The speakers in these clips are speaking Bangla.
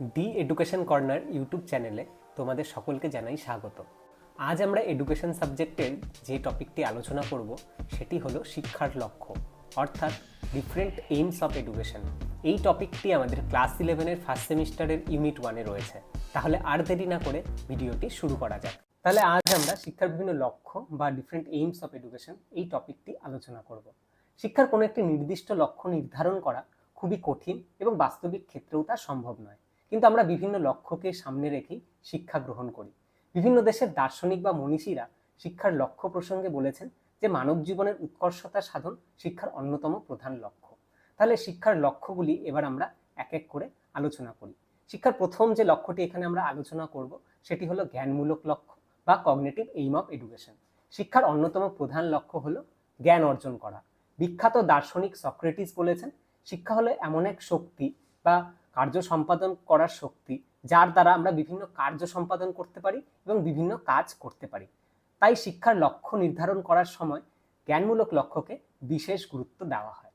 ডি এডুকেশন কর্নার ইউটিউব চ্যানেলে তোমাদের সকলকে জানাই স্বাগত। আজ আমরা এডুকেশন সাবজেক্টের যে টপিকটি আলোচনা করব, সেটি হলো শিক্ষার লক্ষ্য, অর্থাৎ ডিফারেন্ট এইমস অফ এডুকেশন। এই টপিকটি আমাদের ক্লাস ইলেভেনের ফার্স্ট সেমিস্টারের ইউনিট ওয়ানে রয়েছে। তাহলে আর দেরি না করে ভিডিওটি শুরু করা যাক। তাহলে আজ আমরা শিক্ষার বিভিন্ন লক্ষ্য বা ডিফারেন্ট এইমস অফ এডুকেশন এই টপিকটি আলোচনা করব। শিক্ষার কোনো একটি নির্দিষ্ট লক্ষ্য নির্ধারণ করা খুবই কঠিন এবং বাস্তবিক ক্ষেত্রেও তা সম্ভব নয়। কিন্তু আমরা বিভিন্ন লক্ষ্যকে সামনে রেখেই শিক্ষা গ্রহণ করি। বিভিন্ন দেশের দার্শনিক বা মনীষীরা শিক্ষার লক্ষ্য প্রসঙ্গে বলেছেন যে মানব জীবনের উৎকর্ষতা সাধন শিক্ষার অন্যতম প্রধান লক্ষ্য। তাহলে শিক্ষার লক্ষ্যগুলি এবার আমরা এক এক করে আলোচনা করি। শিক্ষার প্রথম যে লক্ষ্যটি এখানে আমরা আলোচনা করব, সেটি হলো জ্ঞানমূলক লক্ষ্য বা কগনেটিভ এইম অফ এডুকেশন। শিক্ষার অন্যতম প্রধান লক্ষ্য হলো জ্ঞান অর্জন করা। বিখ্যাত দার্শনিক সক্রেটিস বলেছেন, শিক্ষা হলো এমন এক শক্তি বা কার্য সম্পাদন করার শক্তি, যার দ্বারা আমরা বিভিন্ন কার্য সম্পাদন করতে পারি এবং বিভিন্ন কাজ করতে পারি। তাই শিক্ষার লক্ষ্য নির্ধারণ করার সময় জ্ঞানমূলক লক্ষ্যকে বিশেষ গুরুত্ব দেওয়া হয়।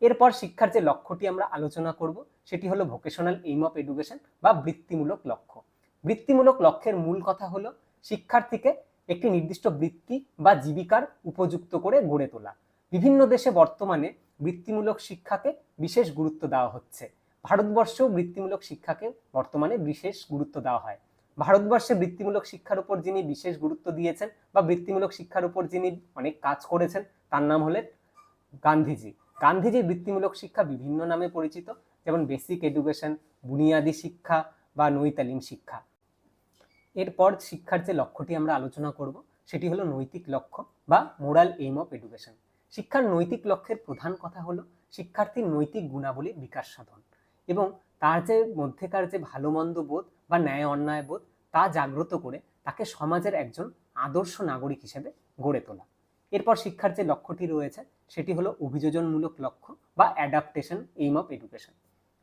এরপর শিক্ষার যে লক্ষ্যটি আমরা আলোচনা করব, সেটি হলো ভোকেশনাল এইম অফ এডুকেশন বা বৃত্তিমূলক লক্ষ্য। বৃত্তিমূলক লক্ষ্যের মূল কথা হলো শিক্ষার্থীকে একটি নির্দিষ্ট বৃত্তি বা জীবিকার উপযুক্ত করে গড়ে তোলা। বিভিন্ন দেশে বর্তমানে বৃত্তিমূলক শিক্ষাকে বিশেষ গুরুত্ব দেওয়া হচ্ছে। ভারতবর্ষেও বৃত্তিমূলক শিক্ষাকে বর্তমানে বিশেষ গুরুত্ব দেওয়া হয়। ভারতবর্ষে বৃত্তিমূলক শিক্ষার উপর যিনি বিশেষ গুরুত্ব দিয়েছেন বা বৃত্তিমূলক শিক্ষার উপর যিনি অনেক কাজ করেছেন, তার নাম হলেন গান্ধীজি। গান্ধীজির বৃত্তিমূলক শিক্ষা বিভিন্ন নামে পরিচিত, যেমন বেসিক এডুকেশন বুনিয়াদী শিক্ষা বা নৈতালিম শিক্ষা। এরপর শিক্ষার যে লক্ষ্যটি আমরা আলোচনা করব, সেটি হলো নৈতিক লক্ষ্য বা মোরাল এইম অফ এডুকেশন শিক্ষার নৈতিক লক্ষ্যের প্রধান কথা হলো শিক্ষার্থীর নৈতিক গুণাবলীর বিকাশ সাধন। এবং তার যে মধ্যেকার যে ভালো মন্দ বোধ বা ন্যায় অন্যায় বোধ, তা জাগ্রত করে তাকে সমাজের একজন আদর্শ নাগরিক হিসেবে গড়ে তোলা। এরপর শিক্ষার যে লক্ষ্যটি রয়েছে, সেটি হলো অভিযোজনমূলক লক্ষ্য বা অ্যাডাপ্টেশন এইম অফ এডুকেশন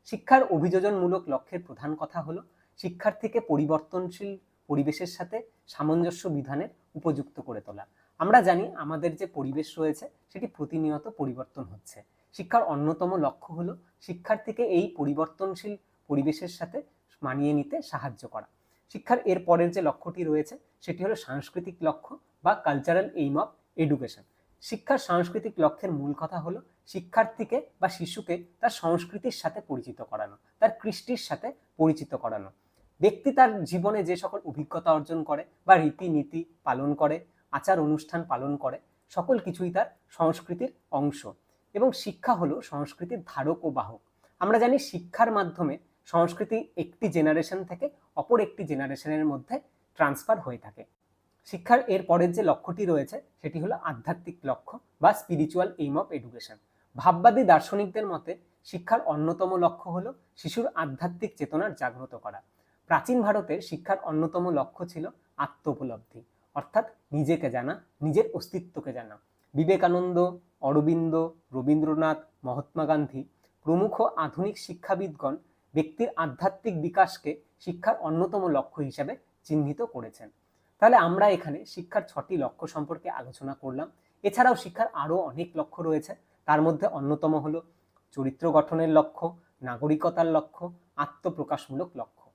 শিক্ষার অভিযোজনমূলক লক্ষ্যের প্রধান কথা হলো শিক্ষার্থীকে পরিবর্তনশীল পরিবেশের সাথে সামঞ্জস্য বিধানের উপযুক্ত করে তোলা। আমরা জানি আমাদের যে পরিবেশ রয়েছে, সেটি প্রতিনিয়ত পরিবর্তন হচ্ছে। শিক্ষার অন্যতম লক্ষ্য হলো শিক্ষার্থীকে এই পরিবর্তনশীল পরিবেশের সাথে মানিয়ে নিতে সাহায্য করা। শিক্ষার এর পরের যে লক্ষ্যটি রয়েছে, সেটি হলো সাংস্কৃতিক লক্ষ্য বা কালচারাল এইম অফ এডুকেশন শিক্ষার সাংস্কৃতিক লক্ষ্যের মূল কথা হলো শিক্ষার্থীকে বা শিশুকে তার সংস্কৃতির সাথে পরিচিত করানো, তার কৃষ্টির সাথে পরিচিত করানো। ব্যক্তি তার জীবনে যে সকল অভিজ্ঞতা অর্জন করে বা রীতিনীতি পালন করে, আচার অনুষ্ঠান পালন করে, সকল কিছুই তার সংস্কৃতির অংশ। এবং শিক্ষা হলো সংস্কৃতির ধারক ও বাহক। আমরা জানি শিক্ষার মাধ্যমে সংস্কৃতি একটি জেনারেশন থেকে অপর একটি জেনারেশনের মধ্যে ট্রান্সফার হয়ে থাকে। শিক্ষার এর পরের যে লক্ষ্যটি রয়েছে, সেটি হলো আধ্যাত্মিক লক্ষ্য বা স্পিরিচুয়াল এইম অফ এডুকেশন ভাববাদী দার্শনিকদের মতে, শিক্ষার অন্যতম লক্ষ্য হলো শিশুর আধ্যাত্মিক চেতনার জাগ্রত করা। প্রাচীন ভারতের শিক্ষার অন্যতম লক্ষ্য ছিল আত্ম উপলব্ধি অর্থাৎ নিজেকে জানা, নিজের অস্তিত্বকে জানা। বিবেকানন্দ, অরবিন্দ, রবীন্দ্রনাথ, মহাত্মা গান্ধী প্রমুখ আধুনিক শিক্ষাবিদগণ ব্যক্তির আধ্যাত্মিক বিকাশকে শিক্ষার অন্যতম লক্ষ্য হিসাবে চিহ্নিত করেছেন। তাহলে আমরা এখানে শিক্ষার ছটি লক্ষ্য সম্পর্কে আলোচনা করলাম। এছাড়াও শিক্ষার আরও অনেক লক্ষ্য রয়েছে। তার মধ্যে অন্যতম হলো চরিত্র গঠনের লক্ষ্য, নাগরিকতার লক্ষ্য, আত্মপ্রকাশমূলক লক্ষ্য।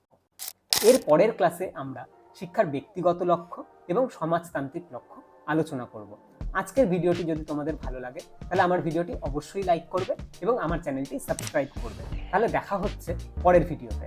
এর পরের ক্লাসে আমরা শিক্ষার ব্যক্তিগত লক্ষ্য এবং সমাজতান্ত্রিক লক্ষ্য আলোচনা করব। আজকের ভিডিওটি যদি তোমাদের ভালো লাগে, তাহলে আমার ভিডিওটি অবশ্যই লাইক করবে এবং আমার চ্যানেলটি সাবস্ক্রাইব করবে। তাহলে দেখা হচ্ছে পরের ভিডিওতে।